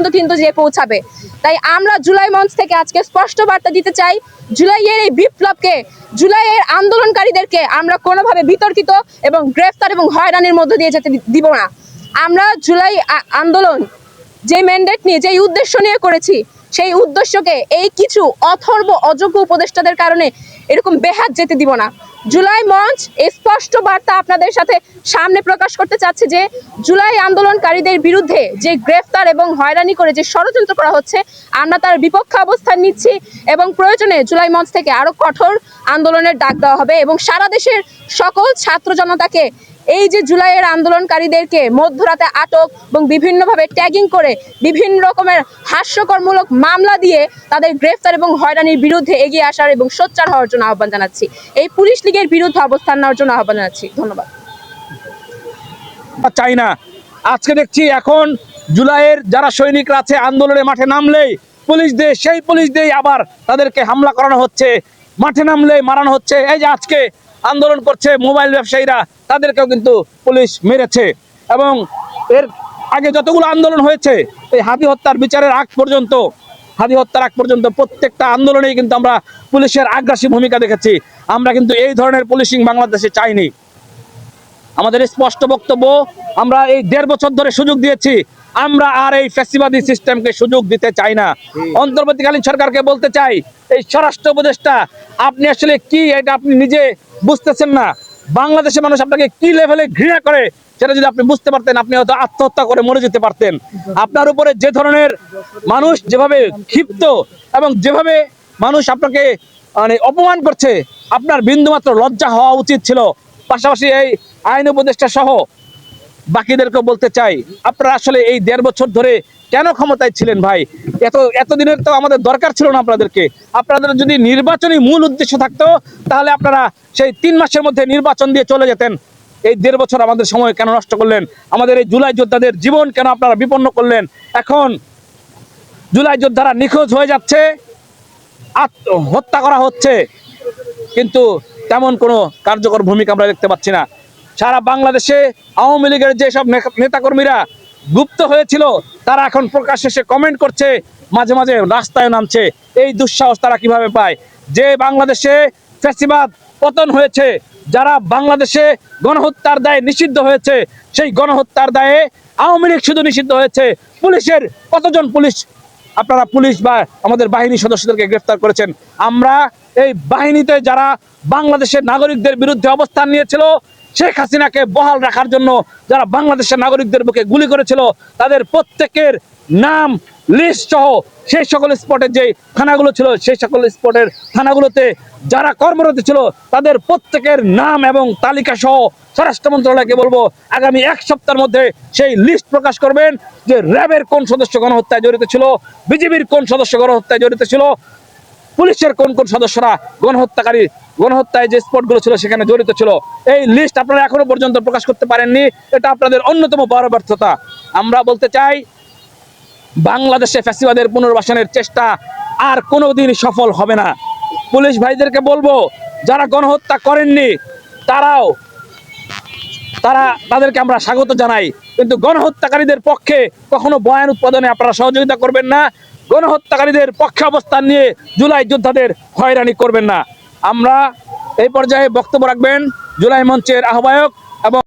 পর্যন্ত কিন্তু যে পৌঁছাবে। তাই আমরা জুলাই মঞ্চ থেকে আজকে স্পষ্ট বার্তা দিতে চাই, জুলাইয়ের এই বিপ্লবকে, জুলাইয়ের আন্দোলনকারীদেরকে আমরা কোনোভাবে বিতর্কিত এবং গ্রেফতার এবং হয়রানির মধ্য দিয়ে যেতে দিব না। আমরা জুলাই আন্দোলন যে ম্যান্ডেট নিয়ে, যেই উদ্দেশ্য নিয়ে করেছি, সেই উদ্দেশ্যকে এই কিছু অথর্ব, অযোগ্য উপদেষ্টাদের কারণে এরকম বেহাত যেতে দিব না। জুলাই মঞ্চ স্পষ্ট বার্তা আপনাদের সাথে সামনে প্রকাশ করতে চাচ্ছে যে, জুলাই আন্দোলনকারীদের বিরুদ্ধে যে গ্রেফতার এবং হয়রানি করে যে ষড়যন্ত্র করা হচ্ছে, আমরা তার বিপক্ষে অবস্থান নিচ্ছি এবং প্রয়োজনে জুলাই মঞ্চ থেকে আরও কঠোর আন্দোলনের ডাক দেওয়া হবে এবং সারা দেশের সকল ছাত্র জনতাকে এই যে জুলাইয়ের আন্দোলনকারীদেরকে মধ্যরাতে আটক এবং বিভিন্নভাবে ট্যাগিং করে বিভিন্ন রকমের হাস্যকরমূলক মামলা দিয়ে তাদের গ্রেফতার এবং হয়রানির বিরুদ্ধে এগিয়ে আসার এবং সোচ্চার হওয়ার জন্য আহ্বান জানাচ্ছি। এই পুলিশ লীগের বিরুদ্ধে অবস্থান নেওয়ার জন্য আহ্বান জানাচ্ছি। ধন্যবাদ। চাই না। আজকে দেখছি এখন জুলাইয়ের যারা সৈনিকরা আছে আন্দোলনের মাঠে নামলেই পুলিশ দিয়ে, সেই পুলিশ দিয়েই আবার তাদেরকে হামলা করানো হচ্ছে। মাঠে নামলেই মারানো হচ্ছে। এই যে আজকে আন্দোলন করছে মোবাইল ব্যবসায়ীরা, তাদেরকেও কিন্তু পুলিশ মেরেছে। এবং এর আগে যতগুলো আন্দোলন হয়েছে, এই হাতি হত্যার বিচারের আগ পর্যন্ত, হাতি হত্যার আগ পর্যন্ত প্রত্যেকটা আন্দোলনেই কিন্তু আমরা পুলিশের আগ্রাসী ভূমিকা দেখেছি। আমরা কিন্তু এই ধরনের পুলিশিং বাংলাদেশে চাইনি। আমাদের স্পষ্ট বক্তব্য আমরা এই দেড় বছর ধরে সুযোগ দিয়েছি। আমরা আর এই ফ্যাসিবাদী সিস্টেমকে সুযোগ দিতে চাই না। অন্তর্বর্তীকালীন সরকারকে বলতে চাই এই স্বরাষ্ট্র উপদেষ্টা আপনি আসলে কি এটা আপনি নিজে বুঝতেছেন না? বাংলাদেশের মানুষ আপনাকে কি লেভেলে ঘৃণা করে সেটা যদি আপনি বুঝতে পারতেন আপনি হয়তো আত্মহত্যা করে মরে যেতে পারতেন। আপনার উপরে যে ধরনের মানুষ যেভাবে ক্ষিপ্ত এবং যেভাবে মানুষ আপনাকে মানে অপমান করছে আপনার বিন্দুমাত্র লজ্জা হওয়া উচিত ছিল। পাশাপাশি এই আইন উপদেষ্টা সহ বাকিদেরকে বলতে চাই, আপনারা আসলে এই দেড় বছর ধরে কেন ক্ষমতায় ছিলেন ভাই? এত, এতদিনের তো আমাদের দরকার ছিল না আপনাদেরকে। আপনাদের যদি নির্বাচনী মূল উদ্দেশ্য থাকতো, তাহলে আপনারা সেই তিন মাসের মধ্যে নির্বাচন দিয়ে চলে যেতেন। এই দেড় বছর আমাদের সময় কেন নষ্ট করলেন? আমাদের এই জুলাই যোদ্ধাদের জীবন কেন আপনারা বিপন্ন করলেন? এখন জুলাই যোদ্ধারা নিখোঁজ হয়ে যাচ্ছে আত্ম হত্যা করা হচ্ছে। কিন্তু তেমন কোনো কার্যকর ভূমিকা আমরা দেখতে পাচ্ছি না। সারা বাংলাদেশে আওয়ামী লীগের যেসব নেতা- নেতাকর্মীরা গুপ্ত হয়েছিল, তারা এখন প্রকাশ্যে এসে কমেন্ট করছে, মাঝে মাঝে রাস্তায় নামছে। এই দুঃসাহস তারা কীভাবে পায়? যে বাংলাদেশে ফ্যাসিবাদ পতন হয়েছে, যারা বাংলাদেশে গণহত্যার দায়ে নিষিদ্ধ হয়েছে, সেই গণহত্যার দায়ে আওয়ামী লীগ শুধু নিষিদ্ধ হয়েছে। পুলিশের কতজন পুলিশ, আপনারা পুলিশ বা আমাদের বাহিনী সদস্যদেরকে গ্রেফতার করেছেন? আমরা এই বাহিনীতে যারা বাংলাদেশের নাগরিকদের বিরুদ্ধে অবস্থান নিয়েছিল শেখ হাসিনাকে বহাল রাখার জন্য যারা বাংলাদেশের নাগরিকদের বুকে গুলি করেছিল, তাদের প্রত্যেকের নাম লিস্ট সহ সেই সকল স্পটের যে থানাগুলো ছিল, সেই সকল স্পটের থানাগুলোতে যারা কর্মরত ছিল, তাদের প্রত্যেকের নাম এবং তালিকা সহ স্বরাষ্ট্র মন্ত্রণালয়কে বলব, আগামী এক সপ্তাহের মধ্যে সেই লিস্ট প্রকাশ করবেন যে র্যাবের কোন সদস্য গণহত্যায় জড়িত ছিল বিজেপির কোন সদস্য গণহত্যায় জড়িত ছিল পুলিশের কোন কোন সদস্যরা গণহত্যাকারী, গণহত্যায় যে স্পটগুলো ছিল সেখানে জড়িত ছিল, এই লিস্ট আপনারা এখনও পর্যন্ত প্রকাশ করতে পারেননি। এটা আপনাদের অন্যতম বড় ব্যর্থতা। আমরা বলতে চাই, বাংলাদেশে ফ্যাসিবাদের পুনর্বাসনের চেষ্টা আর কোনোদিন সফল হবে না। পুলিশ ভাইদেরকে বলব, যারা গণহত্যা করেননি, তারাও, তারা তাদেরকে আমরা স্বাগত জানাই। কিন্তু গণহত্যাকারীদের পক্ষে কখনো বয়ান উৎপাদনে আপনারা সহযোগিতা করবেন না। গণহত্যাকারীদের পক্ষে অবস্থান নিয়ে জুলাই যোদ্ধাদের হয়রানি করবেন না। আমরা এই পর্যায়ে বক্তব্য রাখবেন জুলাই মঞ্চের আহ্বায়ক